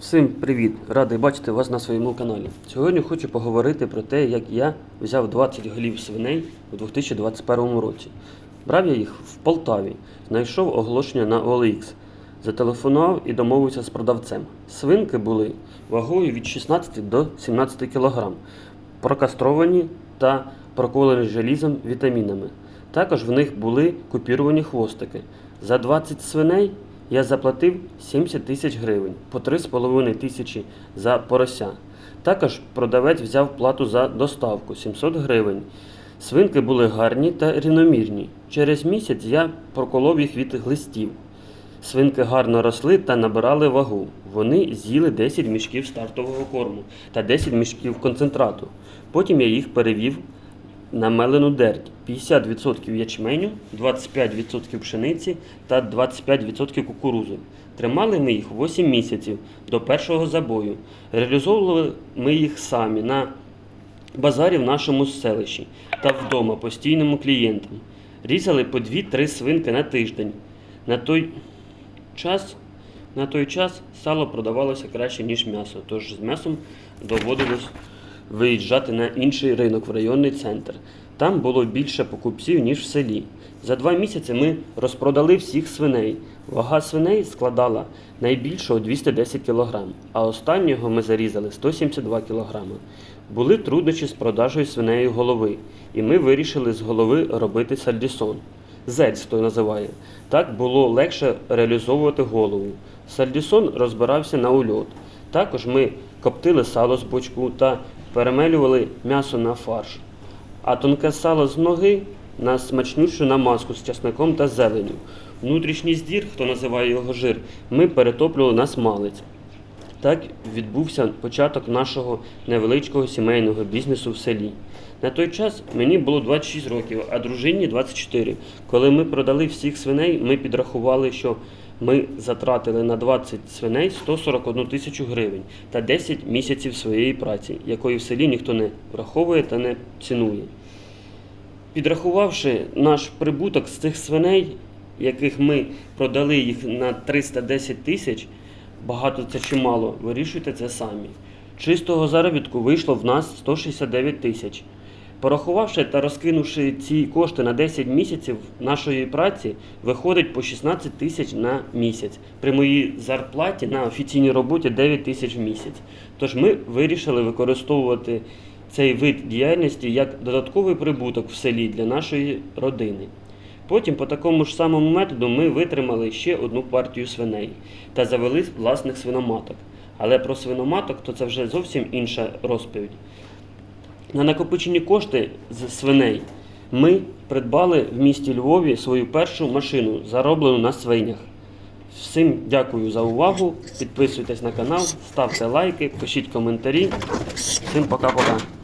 Всім привіт! Радий бачити вас на своєму каналі. Сьогодні хочу поговорити про те, як я взяв 20 голів свиней у 2021 році. Брав я їх в Полтаві, знайшов оголошення на OLX, зателефонував і домовився з продавцем. Свинки були вагою від 16 до 17 кг, прокастровані та проколені желізом вітамінами. Також в них були купіровані хвостики. За 20 свиней я заплатив 70 тисяч гривень, по 3,5 тисячі за порося. Також продавець взяв плату за доставку 700 гривень. Свинки були гарні та рівномірні. Через місяць я проколов їх від глистів. Свинки гарно росли та набирали вагу. Вони з'їли 10 мішків стартового корму та 10 мішків концентрату. Потім я їх перевів на мелену дерть 50% ячменю, 25% пшениці та 25% кукурузи. Тримали ми їх 8 місяців до першого забою. Реалізовували ми їх самі на базарі в нашому селищі та вдома постійним клієнтам. Різали по 2-3 свинки на тиждень. На той час, на той час сало продавалося краще, ніж м'ясо, тож з м'ясом доводилось виїжджати на інший ринок в районний центр. Там було більше покупців, ніж в селі. За два місяці ми розпродали всіх свиней. Вага свиней складала найбільшого 210 кг, а останнього ми зарізали 172 кг. Були труднощі з продажею свинеї голови, і ми вирішили з голови робити сальдісон. Зельц, хто називає. Так було легше реалізовувати голову. Сальдісон розбирався на ульот. Також ми коптили сало з бочку та перемелювали м'ясо на фарш. А тонке сало з ноги на смачнючу намазку з часником та зеленю. Внутрішній здір, хто називає його жир, ми перетоплювали на смалець. Так відбувся початок нашого невеличкого сімейного бізнесу в селі. На той час мені було 26 років, а дружині 24. Коли ми продали всіх свиней, ми підрахували, що ми затратили на 20 свиней 141 тисячу гривень та 10 місяців своєї праці, якої в селі ніхто не враховує та не цінує. Підрахувавши наш прибуток з цих свиней, яких ми продали їх на 310 тисяч, багато це чи мало, вирішуйте це самі. Чистого заробітку вийшло в нас 169 тисяч. Порахувавши та розкинувши ці кошти на 10 місяців нашої праці, виходить по 16 тисяч на місяць. При моїй зарплаті на офіційній роботі 9 тисяч в місяць. Тож ми вирішили використовувати цей вид діяльності як додатковий прибуток в селі для нашої родини. Потім по такому ж самому методу ми витримали ще одну партію свиней та завели власних свиноматок. Але про свиноматок то це вже зовсім інша розповідь. На накопичені кошти з свиней ми придбали в місті Львові свою першу машину, зароблену на свинях. Всім дякую за увагу. Підписуйтесь на канал, ставте лайки, пишіть коментарі. Всім пока-пока.